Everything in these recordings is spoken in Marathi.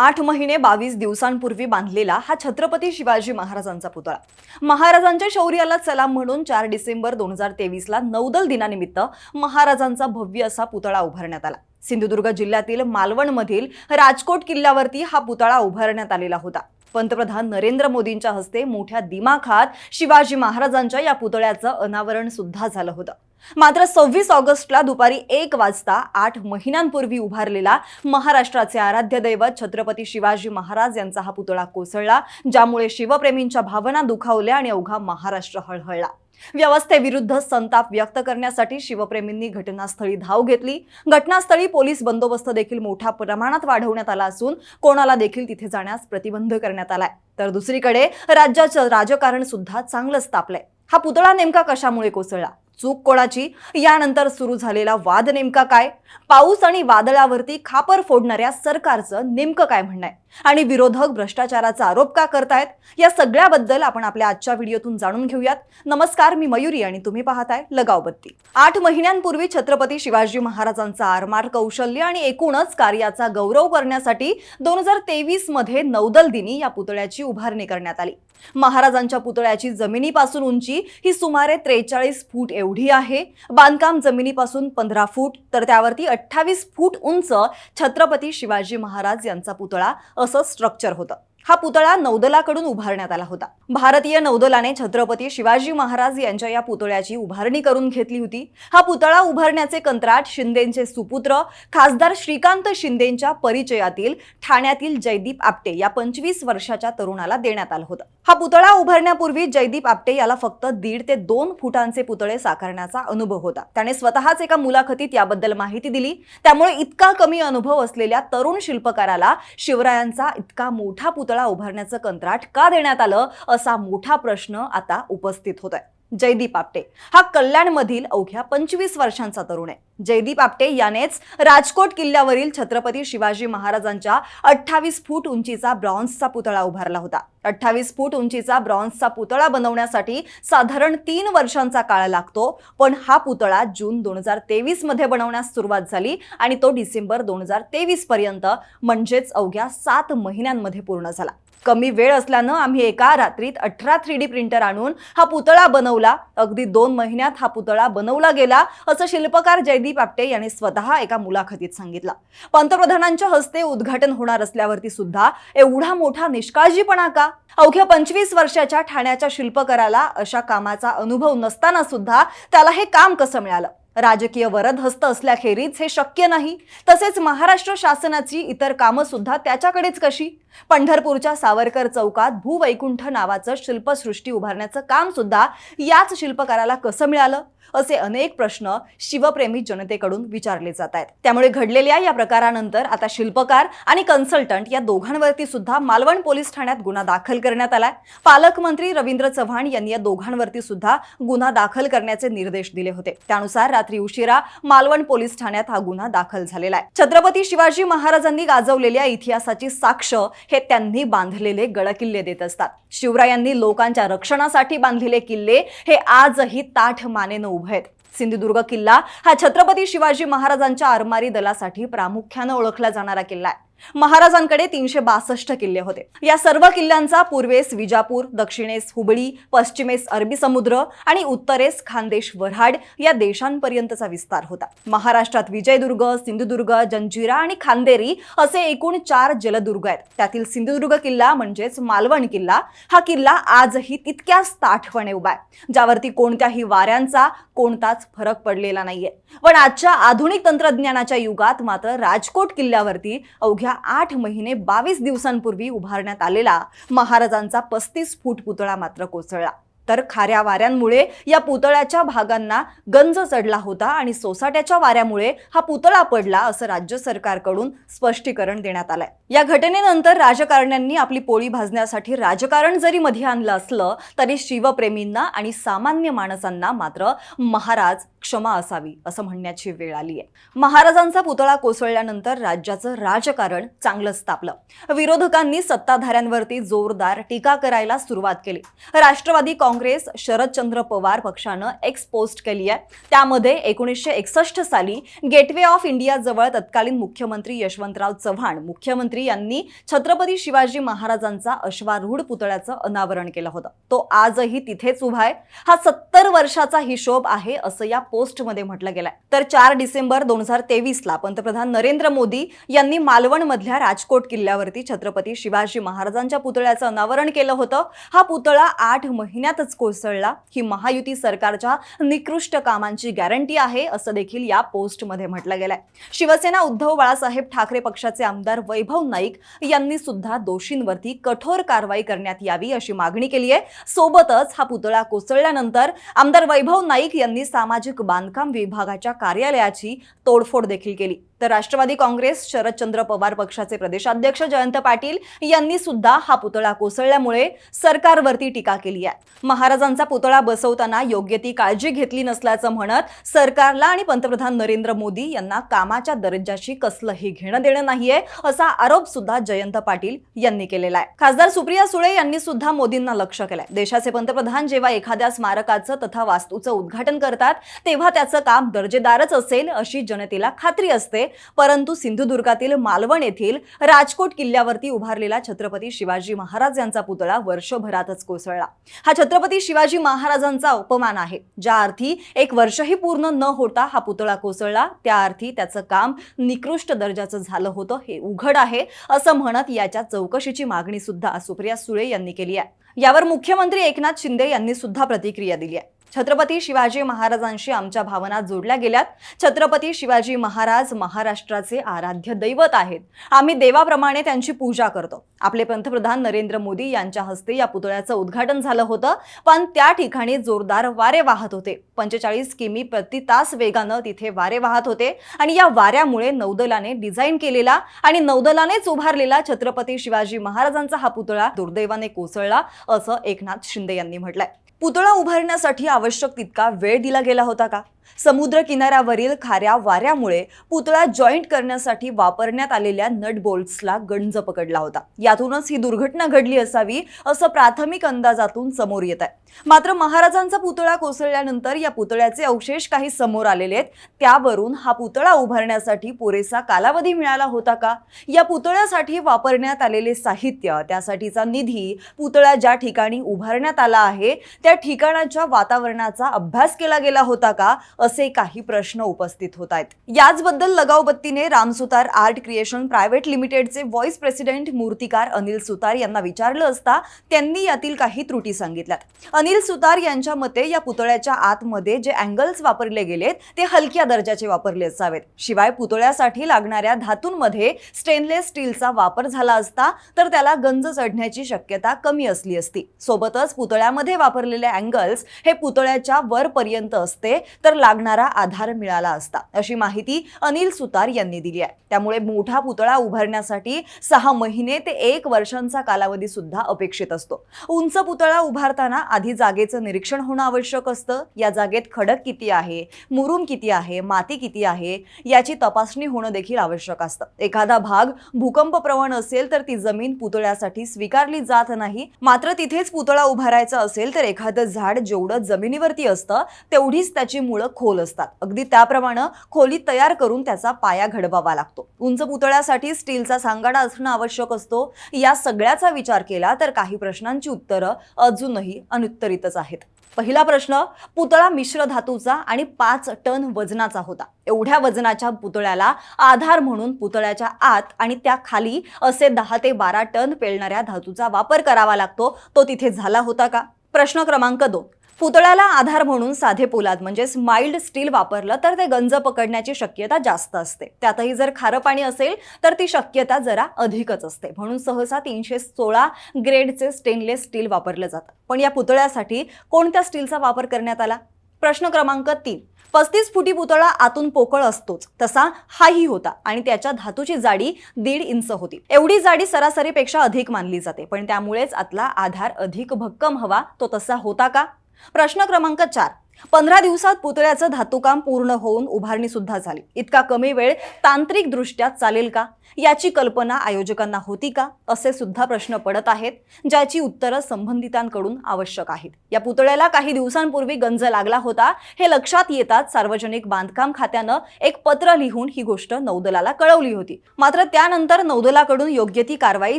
आठ महिने बावीस दिवसांपूर्वी बांधलेला हा छत्रपती शिवाजी महाराजांचा पुतळा. महाराजांच्या शौर्याला सलाम म्हणून चार डिसेंबर दोन हजार तेवीसला नौदल दिनानिमित्त महाराजांचा भव्य असा पुतळा उभारण्यात आला. सिंधुदुर्ग जिल्ह्यातील मालवणमधील राजकोट किल्ल्यावरती हा पुतळा उभारण्यात आलेला होता. पंतप्रधान नरेंद्र मोदींच्या हस्ते मोठ्या दिमाखात शिवाजी महाराजांच्या या पुतळ्याचं अनावरण सुद्धा झालं होतं. मात्र सव्वीस ऑगस्टला दुपारी एक वाजता आठ महिन्यांपूर्वी उभारलेला महाराष्ट्राचे आराध्य दैवत छत्रपती शिवाजी महाराज यांचा हा पुतळा कोसळला ज्यामुळे शिवप्रेमींच्या भावना दुखावल्या आणि अवघा महाराष्ट्र हळहळला. व्यवस्थेविरुद्ध संताप व्यक्त करण्यासाठी शिवप्रेमींनी घटनास्थळी धाव घेतली. घटनास्थळी पोलीस बंदोबस्त देखील मोठ्या प्रमाणात वाढवण्यात आला असून कोणाला देखील तिथे जाण्यास प्रतिबंध करण्यात आलाय. तर दुसरीकडे राज्याचं राजकारण सुद्धा चांगलंच तापलंय. हा पुतळा नेमका कशामुळे कोसळला? चूक कोणाची? यानंतर सुरू झालेला वाद नेमका काय? पाऊस आणि वादळावरती खापर फोडणाऱ्या सरकारचं नेमकं काय म्हणणं आहे आणि विरोधक भ्रष्टाचाराचा आरोप का करतायत? या सगळ्याबद्दल आपण आपल्या आजच्या व्हिडिओतून जाणून घेऊयात. नमस्कार मी मयुरी आणि तुम्ही पाहताय लगावबत्ती. आठ महिन्यांपूर्वी छत्रपती शिवाजी महाराजांचा आरमार कौशल्य आणि एकूणच कार्याचा गौरव करण्यासाठी दोन हजार तेवीसमध्ये नौदल दिनी या पुतळ्याची उभारणी करण्यात आली. महाराजांच्या पुतळ्याची जमिनीपासून उंची ही सुमारे त्रेचाळीस फूट एवढी आहे. बांधकाम जमिनीपासून पंधरा फूट तर त्यावरती अठ्ठावीस फूट उंच छत्रपती शिवाजी महाराज यांचा पुतळा असं स्ट्रक्चर होतं. हा पुतळा नौदलाकडून उभारण्यात आला होता. भारतीय नौदलाने छत्रपती शिवाजी महाराज यांच्या या पुतळ्याची उभारणी करून घेतली होती. हा पुतळा उभारण्याचे कंत्राट शिंदेचे सुपुत्र खासदार श्रीकांत शिंदेच्या परिचयातील ठाण्यातील जयदीप आपटे या पंचवीस वर्षाच्या तरुणाला देण्यात आलं होतं. हा पुतळा उभारण्यापूर्वी जयदीप आपटे याला फक्त दीड ते दोन फुटांचे पुतळे साकारण्याचा अनुभव होता. त्याने स्वतःच एका मुलाखतीत याबद्दल माहिती दिली. त्यामुळे इतका कमी अनुभव असलेल्या तरुण शिल्पकाराला शिवरायांचा इतका मोठा पुतळा उभारण्याचं कंत्राट का देण्यात आलं असा मोठा प्रश्न आता उपस्थित होत आहे जयदीप आपटे. हा कल्याणमधील अवघ्या पंचवीस वर्षांचा तरुण आहे. जयदीप आपटे यानेच राजकोट किल्ल्यावरील छत्रपती शिवाजी महाराजांच्या अठ्ठावीस फूट उंचीचा ब्रॉन्झचा पुतळा उभारला होता. अठ्ठावीस फूट उंचीचा ब्रॉन्झचा पुतळा बनवण्यासाठी साधारण तीन वर्षांचा काळ लागतो पण हा पुतळा जून दोन हजार तेवीसमध्ये बनवण्यास सुरुवात झाली आणि तो डिसेंबर दोन हजार तेवीस पर्यंत म्हणजेच अवघ्या सात महिन्यांमध्ये पूर्ण झाला. कमी वेळ असल्यानं आम्ही एका रात्रीत अठरा थ्री डी प्रिंटर आणून हा पुतळा बनवला. अगदी दोन महिन्यात हा पुतळा बनवला गेला असं शिल्पकार जयदीप आपटे यांनी स्वतः एका मुलाखतीत सांगितलं. पंतप्रधानांच्या हस्ते उद्घाटन होणार असल्यावरती सुद्धा एवढा मोठा निष्काळजीपणा का? अवघ्या पंचवीस वर्षाच्या ठाण्याच्या शिल्पकाराला अशा कामाचा अनुभव नसताना सुद्धा त्याला हे काम कसं मिळालं? राजकीय वरदहस्त असल्याखेरीज हे शक्य नाही. तसेच महाराष्ट्र शासनाची इतर कामं सुद्धा त्याच्याकडेच कशी? पंढरपूरच्या सावरकर चौकात भूवैकुंठ नावाचं शिल्पसृष्टी उभारण्याचं काम सुद्धा याच शिल्पकाराला कसं मिळालं? असे अनेक प्रश्न शिवप्रेमी जनतेकडून विचारले जात आहेत. त्यामुळे घडलेल्या या प्रकारानंतर आता शिल्पकार आणि कन्सल्टंट या दोघांवरती सुद्धा मालवण पोलीस ठाण्यात गुन्हा दाखल करण्यात आलाय. पालकमंत्री रवींद्र चव्हाण यांनी या दोघांवरती सुद्धा गुन्हा दाखल करण्याचे निर्देश दिले होते. त्यानुसार रात्री उशिरा मालवण पोलीस ठाण्यात हा गुन्हा दाखल झालेला आहे. छत्रपती शिवाजी महाराजांनी गाजवलेल्या इतिहासाची साक्ष हे त्यांनी बांधलेले गडकिल्ले देत असतात. शिवरायांनी लोकांच्या रक्षणासाठी बांधलेले किल्ले हे आजही ताठ मानेनं उभे आहेत. सिंधुदुर्ग किल्ला हा छत्रपती शिवाजी महाराजांच्या आरमारी दलासाठी प्रामुख्यानं ओळखला जाणारा किल्ला आहे. महाराजांकडे तीनशे बासष्ट किल्ले होते. या सर्व किल्ल्यांचा पूर्वेस विजापूर दक्षिणेस हुबळी पश्चिमेस अरबी समुद्र आणि उत्तरेस खानदेश वऱ्हाड या देशांपर्यंतचा विस्तार होता. महाराष्ट्रात विजयदुर्ग सिंधुदुर्ग जंजिरा आणि खांदेरी असे एकूण चार जलदुर्ग आहेत. त्यातील सिंधुदुर्ग किल्ला म्हणजेच मालवण किल्ला हा किल्ला आजही तितक्याच ताठपणे उभा आहे. ज्यावरती कोणत्याही वाऱ्यांचा कोणताच फरक पडलेला नाहीये. पण आजच्या आधुनिक तंत्रज्ञानाच्या युगात मात्र राजकोट किल्ल्यावरती अवघ्या आठ महिने बावीस दिवसांपूर्वी उभारण्यात आलेला महाराजांचा पस्तीस फूट पुतळा मात्र कोसळला. तर खाऱ्या वाऱ्यांमुळे या पुतळ्याच्या भागांना गंज चढला होता आणि सोसाट्याच्या वाऱ्यामुळे हा पुतळा पडला असं राज्य सरकारकडून स्पष्टीकरण देण्यात आलंय. या घटनेनंतर राजकारण्यांनी आपली पोळी भाजण्यासाठी राजकारण जरी मध्ये आणलं असलं तरी शिवप्रेमींना आणि सामान्य माणसांना मात्र महाराज क्षमा असावी असं म्हणण्याची वेळ आली आहे. महाराजांचा पुतळा कोसळल्यानंतर राज्याचं राजकारण चांगलंच तापलं. विरोधकांनी सत्ताधाऱ्यांवरती जोरदार टीका करायला सुरुवात केली. राष्ट्रवादी काँग्रेस काँग्रेस शरदचंद्र पवार पक्षानं एक्स पोस्ट केली आहे. त्यामध्ये एकोणीसशे एकसष्ट साली गेटवे ऑफ इंडिया जवळ तत्कालीन मुख्यमंत्री यशवंतराव चव्हाण मुख्यमंत्री यांनी छत्रपती शिवाजी महाराजांचा अश्वारूढ पुतळ्याचं अनावरण केलं होतं. तो आजही तिथेच उभा आहे. हा सत्तर वर्षाचा हिशोब आहे असं या पोस्टमध्ये म्हटलं गेलंय. तर चार डिसेंबर दोन हजार तेवीसला पंतप्रधान नरेंद्र मोदी यांनी मालवणमधल्या राजकोट किल्ल्यावरती छत्रपती शिवाजी महाराजांच्या पुतळ्याचं अनावरण केलं होतं. हा पुतळा आठ महिन्यातच कोसळला. ही महायुती सरकारच्या निकृष्ट कामांची गॅरंटी आहे असं देखील या पोस्टमध्ये म्हटलं गेलंय. शिवसेना उद्धव बाळासाहेब ठाकरे पक्षाचे आमदार वैभव नाईक यांनी सुद्धा दोषींवरती कठोर कारवाई करण्यात यावी अशी मागणी केली आहे. सोबतच हा पुतळा कोसळल्यानंतर आमदार वैभव नाईक यांनी सामाजिक बांधकाम विभागाच्या कार्यालयाची तोडफोड देखील केली. तर राष्ट्रवादी काँग्रेस शरदचंद्र पवार पक्षाचे प्रदेशाध्यक्ष जयंत पाटील यांनी सुद्धा हा पुतळा कोसळल्यामुळे सरकारवरती टीका केली आहे. महाराजांचा पुतळा बसवताना योग्य ती काळजी घेतली नसल्याचं म्हणत सरकारला आणि पंतप्रधान नरेंद्र मोदी यांना कामाच्या दर्जाशी कसलंही घेणं देणं नाहीये असा आरोप सुद्धा जयंत पाटील यांनी केलेला आहे. खासदार सुप्रिया सुळे यांनी सुद्धा मोदींना लक्ष केलंय. देशाचे पंतप्रधान जेव्हा एखाद्या स्मारकाचं तथा वास्तूचं उद्घाटन करतात तेव्हा त्याचं काम दर्जेदारच असेल अशी जनतेला खात्री असते परंतु सिंधुदुर्गातील मालवण येथील राजकोट किल्ल्यावरती उभारलेला छत्रपती शिवाजी महाराज यांचा पुतळा वर्षभरातच कोसळला. हा छत्रपती शिवाजी महाराजांचा अपमान आहे. ज्या अर्थी एक वर्षही पूर्ण न होता हा पुतळा कोसळला त्या अर्थी त्याचं काम निकृष्ट दर्जाचं झालं होतं हे उघड आहे असं म्हणत याच्या चौकशीची मागणी सुद्धा सुप्रिया सुळे यांनी केली आहे. यावर मुख्यमंत्री एकनाथ शिंदे यांनी सुद्धा प्रतिक्रिया दिली आहे. छत्रपती शिवाजी महाराजांशी आमच्या भावना जोडल्या गेल्यात. छत्रपती शिवाजी महाराज महाराष्ट्राचे आराध्य दैवत आहेत. आम्ही देवाप्रमाणे त्यांची पूजा करतो. आपले पंतप्रधान नरेंद्र मोदी यांच्या हस्ते या पुतळ्याचं उद्घाटन झालं होतं. पण त्या ठिकाणी जोरदार वारे वाहत होते. पंचेचाळीस किमी प्रति तास वेगानं तिथे वारे वाहत होते. आणि या वाऱ्यामुळे नौदलाने डिझाईन केलेला आणि नौदलानेच उभारलेला छत्रपती शिवाजी महाराजांचा हा पुतळा दुर्दैवाने कोसळला असं एकनाथ शिंदे यांनी म्हटलंय. पुतळा उभारण्यासाठी आवश्यक तितका वेळ दिला गेला होता का? समुद्र किनाऱ्यावरील खाऱ्या वाऱ्यामुळे पुतळा जॉईंट करण्यासाठी वापरण्यात आलेल्या नट बोल्ट्सला गंज पकडला होता. यातूनच ही दुर्घटना घडली असावी असं प्राथमिक अंदाजातून समोर येत आहे. मात्र महाराजांचा पुतळा कोसळल्यानंतर या पुतळ्याचे अवशेष काही समोर आलेले आहेत. त्यावरून हा पुतळा उभारण्यासाठी पुरेसा कालावधी मिळाला होता का? या पुतळ्यासाठी वापरण्यात आलेले साहित्य त्यासाठीचा निधी पुतळा ज्या ठिकाणी उभारण्यात आला आहे त्या ठिकाणाच्या वातावरणाचा अभ्यास केला गेला होता का? असे काही प्रश्न उपस्थित होत आहेत. याचबद्दल लगावबत्तीने रामसुतार आर्ट क्रिएशन प्रायव्हेट लिमिटेडचे व्हॉइस प्रेसिडेंट मूर्तिकार अनिल सुतार यांना विचारलं असता त्यांनी यातील काही त्रुटी सांगितल्यात. अनिल सुतार यांच्या मते या पुतळ्याच्या आतमध्ये जे अँगल्स वापरले गेलेत ते हलक्या दर्जाचे वापरले असावेत. शिवाय पुतळ्यासाठी लागणाऱ्या धातूंमध्ये स्टेनलेस स्टीलचा वापर झाला असता तर त्याला गंज चढण्याची शक्यता कमी असली असती. सोबतच पुतळ्यामध्ये वापरलेले अँगल्स हे पुतळ्याच्या वरपर्यंत असते तर लागणारा आधार मिळाला असता. अशी माहिती अनिल सुतार यांनी दिली आहे. त्यामुळे मोठा पुतळा उभारण्यासाठी सहा महिने ते एक वर्षांचा कालावधी सुद्धा अपेक्षित असतो. उंच पुतळा उभारताना आधी जागेचं निरीक्षण होणं आवश्यक असतं. या जागेत खडक किती आहे? मुरुम किती आहे? माती किती आहे? याची तपासणी होणं देखील आवश्यक असतं. एखादा भाग भूकंपप्रवण असेल तर ती जमीन पुतळ्यासाठी स्वीकारली जात नाही. मात्र तिथेच पुतळा उभारायचा असेल तर एखादं झाड जेवढं जमिनीवरती असतं तेवढीच त्याची मुळं खोल असतात. अगदी त्याप्रमाणे खोली तयार करून त्याचा पाया घडवावा लागतो. उंच पुतळ्यासाठी स्टीलचा सांगाडा असणं आवश्यक असतो. या सगळ्याचा विचार केला तर काही प्रश्नांची उत्तरं अजूनही अनुत्तरितच आहेत. पहिला प्रश्न पुतळा मिश्र धातूचा आणि पाच टन वजनाचा होता. एवढ्या वजनाच्या पुतळ्याला आधार म्हणून पुतळ्याच्या आत आणि त्या खाली असे दहा ते बारा टन पेलणाऱ्या धातूचा वापर करावा लागतो. तो तिथे झाला होता का? प्रश्न क्रमांक दोन. पुतळ्याला आधार म्हणून साधे पोलाद म्हणजेच माइल्ड स्टील वापरलं तर ते गंज पकडण्याची शक्यता जास्त असते. त्यातही जर खारं पाणी असेल तर ती शक्यता जरा अधिकच असते. म्हणून सहसा तीनशे सोळा ग्रेडचे स्टेनलेस स्टील वापरलं जातं. पण या पुतळ्यासाठी कोणत्या स्टीलचा वापर करण्यात आला? प्रश्न क्रमांक तीन. पस्तीस फुटी पुतळा आतून पोकळ असतोच. तसा हाही होता आणि त्याच्या धातूची जाडी दीड इंच होती. एवढी जाडी सरासरीपेक्षा अधिक मानली जाते. पण त्यामुळेच आतला आधार अधिक भक्कम हवा तो तसा होता का? प्रश्न क्रमांक चार. पंधरा दिवसात पुतळ्याचं धातुकाम पूर्ण होऊन उभारणी सुद्धा झाली. इतका कमी वेळ तांत्रिक दृष्ट्या चालेल का? याची कल्पना आयोजकांना होती का? असे सुद्धा प्रश्न पडत आहेत ज्याची उत्तरं संबंधितांकडून आवश्यक आहेत. या पुतळ्याला काही दिवसांपूर्वी गंज लागला होता. हे लक्षात येताच सार्वजनिक बांधकाम खात्यानं एक पत्र लिहून ही गोष्ट नौदलाला कळवली होती. मात्र त्यानंतर नौदलाकडून योग्य ती कारवाई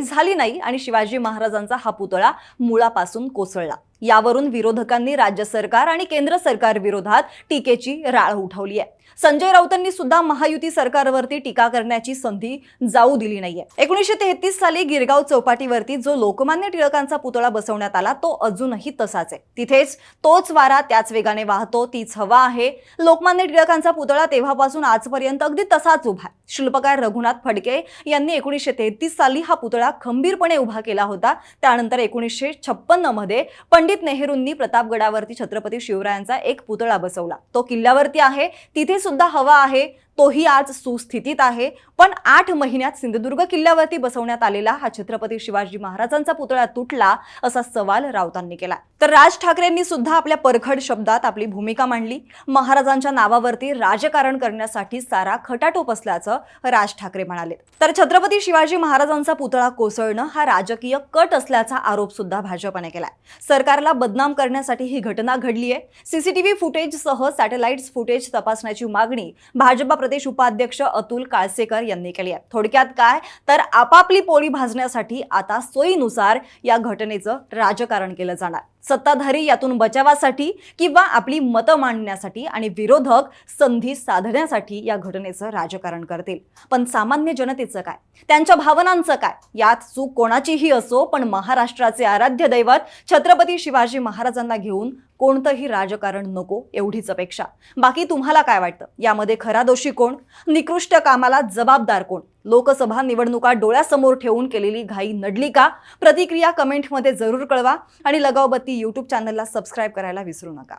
झाली नाही आणि शिवाजी महाराजांचा हा पुतळा मुळापासून कोसळला. यावरून विरोधकांनी राज्य सरकार आणि केंद्र सरकार विरोधात टीकेची राळ उठवली आहे. संजय राऊतांनी सुद्धा महायुती सरकारवरती टीका करण्याची संधी जाऊ दिली नाहीये. एकोणीसशे तेहतीस साली गिरगाव चौपाटीवरती जो लोकमान्य टिळकांचा पुतळा बसवण्यात आला तो अजूनही तसाच आहे. तिथेच तोच वारा त्याच वेगाने वाहतो तीच हवा आहे. लोकमान्य टिळकांचा पुतळा तेव्हापासून आजपर्यंत अगदी तसाच उभा आहे. शिल्पकार रघुनाथ फडके यांनी एकोणीसशे तेहतीस साली हा पुतळा खंबीरपणे उभा केला होता. त्यानंतर एकोणीसशे छप्पन्नमध्ये पंडित नेहरूंनी प्रतापगडावरती छत्रपती शिवरायांचा एक पुतळा बसवला. तो किल्ल्यावरती आहे. तिथे सुद्धा हवा आहे. तोही आज सुस्थितीत आहे. पण आठ महिन्यात सिंधुदुर्ग किल्ल्यावरती बसवण्यात आलेला हा छत्रपती शिवाजी महाराजांचा पुतळा तुटला असा सवाल राऊतांनी केला तर राज ठाकरेंनी सुद्धा आपल्या परखड शब्दात आपली भूमिका मांडली. महाराजांच्या नावावरती राजकारण करण्यासाठी सारा खटाटोप असल्याचं राज ठाकरे म्हणाले. तर छत्रपती शिवाजी महाराजांचा पुतळा कोसळणं हा राजकीय कट असल्याचा आरोप सुद्धा भाजपने केलाय. सरकारला बदनाम करण्यासाठी ही घटना घडली आहे सीसीटीव्ही फुटेजसह सॅटेलाइट्स फुटेज तपासण्याची मागणी भाजपा प्रदेश उपाध्यक्ष अतुल काळसेकर यांनी केली आहे. थोडक्यात काय? तर आपापली पोळी भाजण्यासाठी आता सोयीनुसार या घटनेचं राजकारण केलं जाणार. सत्ताधारी यातून बचावासाठी किंवा आपली मतं मांडण्यासाठी आणि विरोधक संधी साधण्यासाठी या घटनेचं राजकारण करतील. पण सामान्य जनतेचं काय? त्यांच्या भावनांचं काय? यात चूक कोणाचीही असो पण महाराष्ट्राचे आराध्य दैवत छत्रपती शिवाजी महाराजांना घेऊन कोणतंही राजकारण नको एवढीच अपेक्षा. बाकी तुम्हाला काय वाटतं? यामध्ये खरा दोषी कोण? निकृष्ट कामाला जबाबदार कोण? लोकसभा निवडणुका डोळ्यासमोर ठेवून केलेली घाई नडली का? प्रतिक्रिया कमेंटमध्ये जरूर कळवा आणि लगावबत्ती यूट्यूब चॅनलला सबस्क्राईब करायला विसरू नका.